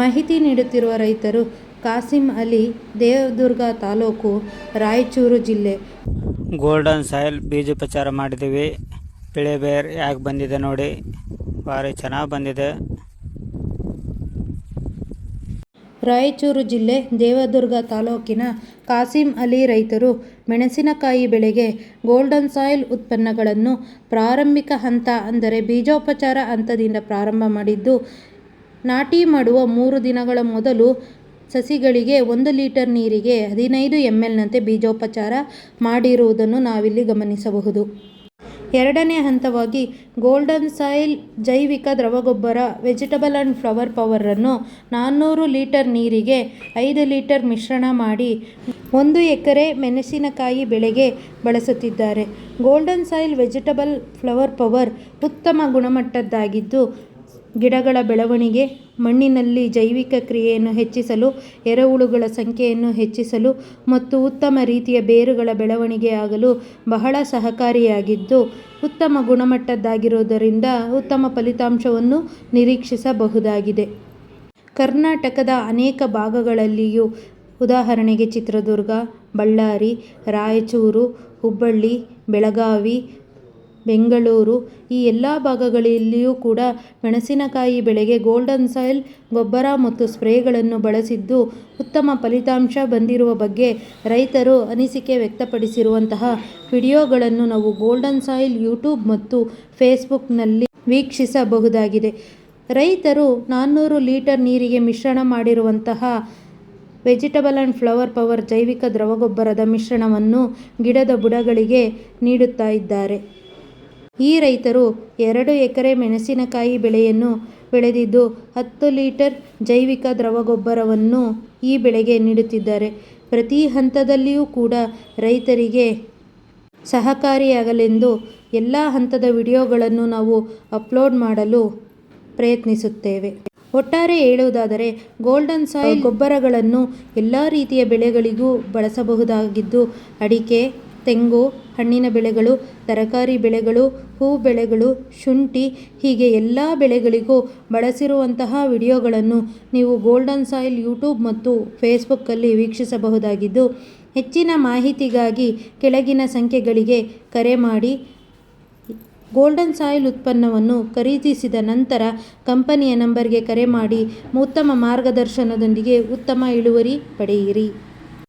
ಮಾಹಿತಿ ನೀಡುತ್ತಿರುವ ರೈತರು ಕಾಸಿಂ ಅಲಿ ದೇವದುರ್ಗ ತಾಲೂಕು ರಾಯಚೂರು ಜಿಲ್ಲೆ. ಗೋಲ್ಡನ್ ಸಾಯಿಲ್ ಬೀಜೋಪಚಾರ ಮಾಡಿದ್ದೀವಿ. ಬೆಳೆ ಬೇರ್ ಯಾಕೆ ಬಂದಿದೆ ನೋಡಿ. ಭಾರಿ ಚೆನ್ನಾಗಿ ಬಂದಿದೆ. ರಾಯಚೂರು ಜಿಲ್ಲೆ ದೇವದುರ್ಗ ತಾಲೂಕಿನ ಕಾಸಿಂ ಅಲಿ ರೈತರು ಮೆಣಸಿನಕಾಯಿ ಬೆಳೆಗೆ ಗೋಲ್ಡನ್ ಸಾಯಿಲ್ ಉತ್ಪನ್ನಗಳನ್ನು ಪ್ರಾರಂಭಿಕ ಹಂತ ಅಂದರೆ ಬೀಜೋಪಚಾರ ಹಂತದಿಂದ ಪ್ರಾರಂಭ ಮಾಡಿದ್ದು ನಾಟಿ ಮಾಡುವ ಮೂರು ದಿನಗಳ ಮೊದಲು ಸಸಿಗಳಿಗೆ ಒಂದು ಲೀಟರ್ ನೀರಿಗೆ ಹದಿನೈದು ಎಂ ಎಲ್ನಂತೆ ಬೀಜೋಪಚಾರ ಮಾಡಿರುವುದನ್ನು ನಾವಿಲ್ಲಿ ಗಮನಿಸಬಹುದು. ಎರಡನೇ ಹಂತವಾಗಿ ಗೋಲ್ಡನ್ ಸಾಯಿಲ್ ಜೈವಿಕ ದ್ರವಗೊಬ್ಬರ, ವೆಜಿಟಬಲ್ ಆ್ಯಂಡ್ ಫ್ಲವರ್ ಪವರನ್ನು ನಾನ್ನೂರು ಲೀಟರ್ ನೀರಿಗೆ ಐದು ಲೀಟರ್ ಮಿಶ್ರಣ ಮಾಡಿ ಒಂದು ಎಕರೆ ಮೆಣಸಿನಕಾಯಿ ಬೆಳೆಗೆ ಬಳಸುತ್ತಿದ್ದಾರೆ. Golden soil vegetable flower power ಉತ್ತಮ ಗುಣಮಟ್ಟದ್ದಾಗಿದ್ದು ಗಿಡಗಳ ಬೆಳವಣಿಗೆ, ಮಣ್ಣಿನಲ್ಲಿ ಜೈವಿಕ ಕ್ರಿಯೆಯನ್ನು ಹೆಚ್ಚಿಸಲು ಎರೆಹುಳುಗಳ ಸಂಖ್ಯೆಯನ್ನು ಹೆಚ್ಚಿಸಲು ಮತ್ತು ಉತ್ತಮ ರೀತಿಯ ಬೇರುಗಳ ಬೆಳವಣಿಗೆಯಾಗಲು ಬಹಳ ಸಹಕಾರಿಯಾಗಿದ್ದು, ಉತ್ತಮ ಗುಣಮಟ್ಟದ್ದಾಗಿರುವುದರಿಂದ ಉತ್ತಮ ಫಲಿತಾಂಶವನ್ನು ನಿರೀಕ್ಷಿಸಬಹುದಾಗಿದೆ. ಕರ್ನಾಟಕದ ಅನೇಕ ಭಾಗಗಳಲ್ಲಿಯೂ ಉದಾಹರಣೆಗೆ ಚಿತ್ರದುರ್ಗ, ಬಳ್ಳಾರಿ, ರಾಯಚೂರು, ಹುಬ್ಬಳ್ಳಿ, ಬೆಳಗಾವಿ ಬೆಂಗಳೂರು, ಈ ಎಲ್ಲ ಭಾಗಗಳಲ್ಲಿಯೂ ಕೂಡ ಮೆಣಸಿನಕಾಯಿ ಬೆಳೆಗೆ ಗೋಲ್ಡನ್ ಸಾಯಿಲ್, ಗೊಬ್ಬರ ಮತ್ತು ಸ್ಪ್ರೇಗಳನ್ನು ಬಳಸಿದ್ದು ಉತ್ತಮ ಫಲಿತಾಂಶ ಬಂದಿರುವ ಬಗ್ಗೆ ರೈತರು ಅನಿಸಿಕೆ ವ್ಯಕ್ತಪಡಿಸಿರುವಂತಹ ವಿಡಿಯೋಗಳನ್ನು ನಾವು ಗೋಲ್ಡನ್ ಸಾಯಿಲ್ ಯೂಟ್ಯೂಬ್ ಮತ್ತು ಫೇಸ್ಬುಕ್ನಲ್ಲಿ ವೀಕ್ಷಿಸಬಹುದಾಗಿದೆ. ರೈತರು ನಾನ್ನೂರು ಲೀಟರ್ ನೀರಿಗೆ ಮಿಶ್ರಣ ಮಾಡಿರುವಂತಹ ವೆಜಿಟಬಲ್ ಆ್ಯಂಡ್ ಫ್ಲವರ್ ಪವರ್ ಜೈವಿಕ ದ್ರವಗೊಬ್ಬರದ ಮಿಶ್ರಣವನ್ನು ಗಿಡದ ಬುಡಗಳಿಗೆ ನೀಡುತ್ತಾ ಇದ್ದಾರೆ. ಈ ರೈತರು ಎರಡು ಎಕರೆ ಮೆಣಸಿನಕಾಯಿ ಬೆಳೆಯನ್ನು ಬೆಳೆದಿದ್ದು ಹತ್ತು ಲೀಟರ್ ಜೈವಿಕ ದ್ರವಗೊಬ್ಬರವನ್ನು ಈ ಬೆಳೆಗೆ ನೀಡುತ್ತಿದ್ದಾರೆ. ಪ್ರತಿ ಹಂತದಲ್ಲಿಯೂ ಕೂಡ ರೈತರಿಗೆ ಸಹಕಾರಿಯಾಗಲೆಂದು ಎಲ್ಲ ಹಂತದ ವಿಡಿಯೋಗಳನ್ನು ನಾವು ಅಪ್ಲೋಡ್ ಮಾಡಲು ಪ್ರಯತ್ನಿಸುತ್ತೇವೆ. ಒಟ್ಟಾರೆ ಹೇಳುವುದಾದರೆ, ಗೋಲ್ಡನ್ ಸಾಯಿಲ್ ಗೊಬ್ಬರಗಳನ್ನು ಎಲ್ಲ ರೀತಿಯ ಬೆಳೆಗಳಿಗೂ ಬಳಸಬಹುದಾಗಿದ್ದು, ಅಡಿಕೆ ತೆಂಗು, ಹಣ್ಣಿನ ಬೆಳೆಗಳು, ತರಕಾರಿ ಬೆಳೆಗಳು, ಹೂ ಬೆಳೆಗಳು, ಶುಂಠಿ ಹೀಗೆ ಎಲ್ಲ ಬೆಳೆಗಳಿಗೂ ಬಳಸಿರುವಂತಹ ವಿಡಿಯೋಗಳನ್ನು ನೀವು ಗೋಲ್ಡನ್ ಸಾಯಿಲ್ ಯೂಟ್ಯೂಬ್ ಮತ್ತು ಫೇಸ್ಬುಕ್ಕಲ್ಲಿ ವೀಕ್ಷಿಸಬಹುದಾಗಿದ್ದು, ಹೆಚ್ಚಿನ ಮಾಹಿತಿಗಾಗಿ ಕೆಳಗಿನ ಸಂಖ್ಯೆಗಳಿಗೆ ಕರೆ ಮಾಡಿ. ಗೋಲ್ಡನ್ ಸಾಯಿಲ್ ಉತ್ಪನ್ನವನ್ನು ಖರೀದಿಸಿದ ನಂತರ ಕಂಪನಿಯ ನಂಬರ್ಗೆ ಕರೆ ಮಾಡಿ. ಉತ್ತಮ ಮಾರ್ಗದರ್ಶನದೊಂದಿಗೆ ಉತ್ತಮ ಇಳುವರಿ ಪಡೆಯಿರಿ.